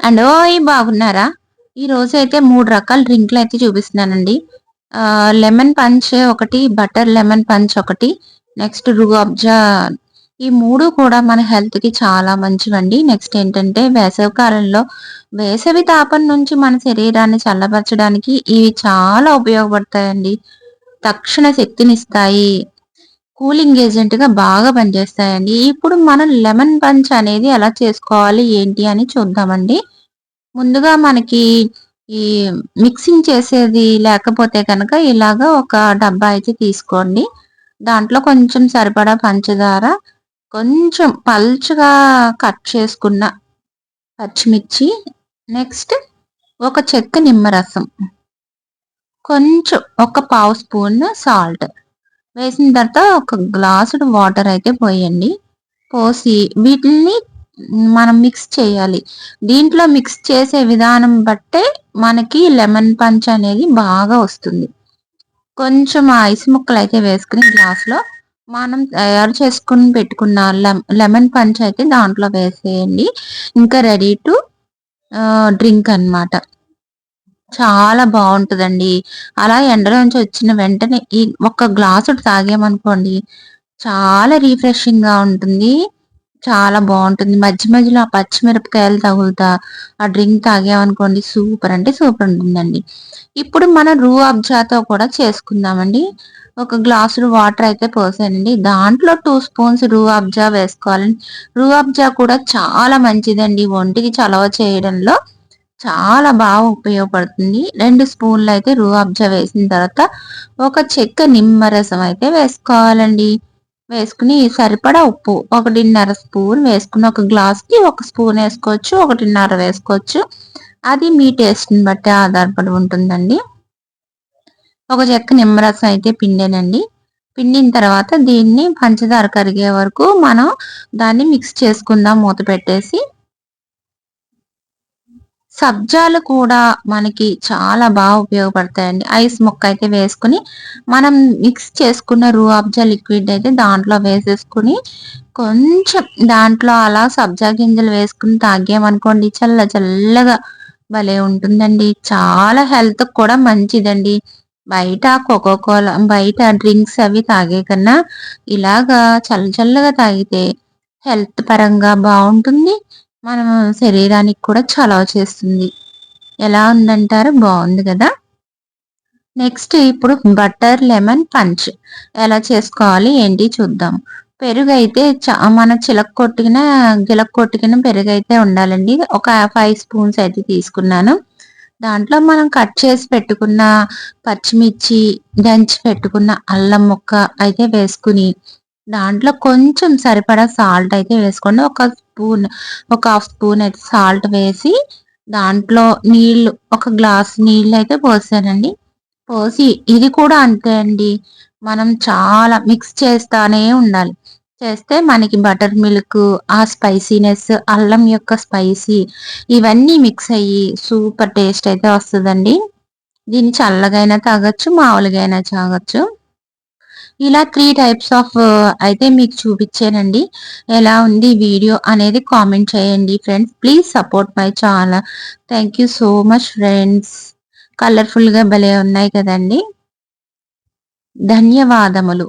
And ఓయ్ బాగున్నారా? ఈ రోజు అయితే మూడు రకాల డ్రింక్లు అయితే చూపిస్తున్నానండి. లెమన్ పంచ్ ఒకటి బటర్ లెమన్ పంచ్ ఒకటి నెక్స్ట్ రుగాబ్జా ఈ మూడు కూడా మన హెల్త్కి చాలా మంచివండి. నెక్స్ట్ ఏంటంటే వేసవి కాలంలో వేసవి తాపం నుంచి మన శరీరాన్ని చల్లబరచడానికి ఇవి చాలా ఉపయోగపడతాయండి. తక్షణ శక్తినిస్తాయి. కూలింగ్ ఏజెంట్గా బాగా పనిచేస్తాయండి. ఇప్పుడు మనం లెమన్ పంచ్ అనేది ఎలా చేసుకోవాలి ఏంటి అని చూద్దామండి. ముందుగా మనకి ఈ మిక్సింగ్ చేసేది లేకపోతే కనుక ఇలాగ ఒక డబ్బా అయితే తీసుకోండి. దాంట్లో కొంచెం సరిపడా పంచదార కొంచెం పల్చగా కట్ చేసుకున్న పచ్చిమిర్చి నెక్స్ట్ ఒక చెక్క నిమ్మరసం కొంచెం ఒక పావు స్పూన్ సాల్ట్. వేసిన తర్వాత ఒక గ్లాసుడు వాటర్ అయితే పోయండి. పోసి వీటిని మనం మిక్స్ చేయాలి. దీంట్లో మిక్స్ చేసే విధానం బట్టే మనకి లెమన్ పంచ్ అనేది బాగా వస్తుంది. కొంచెం ఐస్ ముక్కలు అయితే వేసుకుని గ్లాస్లో మనం తయారు చేసుకుని పెట్టుకున్న లెమన్ పంచ్ అయితే దాంట్లో వేసేయండి. ఇంకా రెడీ టు డ్రింక్ అనమాట చాలా బాగుంటుందండి. అలా ఎండలోంచి వచ్చిన వెంటనే ఈ ఒక్క గ్లాసు తాగామనుకోండి చాలా రీఫ్రెషింగ్గా ఉంటుంది. చాలా బాగుంటుంది. మధ్య మధ్యలో ఆ పచ్చిమిరపకాయలు తగులుతా ఆ డ్రింక్ తాగామనుకోండి సూపర్ అంటే సూపర్ ఉంటుందండి. ఇప్పుడు మనం రూ అబ్జాతో కూడా చేసుకుందామండి. ఒక గ్లాసులు వాటర్ అయితే పోసానండి. దాంట్లో టూ స్పూన్స్ రూ అబ్జా వేసుకోవాలండి. రూ అబ్జా కూడా చాలా మంచిదండి. ఒంటికి చలవ చేయడంలో చాలా బాగా ఉపయోగపడుతుంది. రెండు స్పూన్లు అయితే రూఅబ్జా వేసిన తర్వాత ఒక చెక్క నిమ్మరసం అయితే వేసుకోవాలండి. వేసుకుని సరిపడా ఉప్పు ఒకటిన్నర స్పూన్ వేసుకుని ఒక గ్లాస్కి ఒక స్పూన్ వేసుకోవచ్చు ఒకటిన్నర వేసుకోవచ్చు. అది మీ టేస్ట్ని బట్టి ఆధారపడి ఉంటుందండి. ఒక చెక్క నిమ్మరసం అయితే పిండేనండి. పిండిన తర్వాత దీన్ని పంచదార కరిగే వరకు మనం దాన్ని మిక్స్ చేసుకుందాం మూత పెట్టేసి సబ్జాలు కూడా మనకి చాలా బాగా ఉపయోగపడతాయండి. ఐస్ ముక్క అయితే వేసుకుని మనం మిక్స్ చేసుకున్న రూ అబ్జా లిక్విడ్ అయితే దాంట్లో వేసేసుకుని కొంచెం దాంట్లో అలా సబ్జా గింజలు వేసుకుని తాగామనుకోండి చల్ల చల్లగా భలే ఉంటుందండి. చాలా హెల్త్ కూడా మంచిదండి. బయట కోకోకోలా బయట డ్రింక్స్ అవి తాగే కన్నా ఇలాగా చల్ల చల్లగా తాగితే హెల్త్ పరంగా బాగుంటుంది. మన శరీరానికి కూడా చలవ చేస్తుంది. ఎలా ఉందంటారు? బాగుంది కదా? నెక్స్ట్ ఇప్పుడు బటర్ లెమన్ పంచ్. ఎలా చేసుకోవాలి? ఏంటి? చూద్దాం. పెరుగు అయితే మన చిలక కొట్టుకున గిలక కొట్టుకున పెరుగు అయితే ఉండాలండి. ఒక ఫైవ్ స్పూన్స్ అయితే తీసుకున్నాను. దాంట్లో మనం కట్ చేసి పెట్టుకున్న పచ్చిమిర్చి దంచి పెట్టుకున్న అల్లం ముక్క అయితే వేసుకుని దాంట్లో కొంచెం సరిపడా సాల్ట్ అయితే వేసుకోండి. ఒక స్పూన్ ఒక హాఫ్ స్పూన్ అయితే సాల్ట్ వేసి దాంట్లో నీళ్ళు ఒక గ్లాస్ నీళ్ళు అయితే పోసానండి. పోసి ఇది కూడా అంతే అండి. మనం చాలా మిక్స్ చేస్తానే ఉండాలి. చేస్తే మనకి బటర్ మిల్క్ ఆ స్పైసీనెస్ అల్లం యొక్క స్పైసీ ఇవన్నీ మిక్స్ అయ్యి సూపర్ టేస్ట్ అయితే వస్తుందండి. దీన్ని చల్లగైనా తాగొచ్చు మామూలుగా అయినా తాగొచ్చు. ఇలా త్రీ టైప్స్ ఆఫ్ అయితే మీకు చూపించానండి. ఎలా ఉంది వీడియో అనేది కామెంట్ చేయండి friends please support my channel thank you so much friends కలర్ఫుల్గా భలే ఉన్నాయి కదండి. ధన్యవాదములు.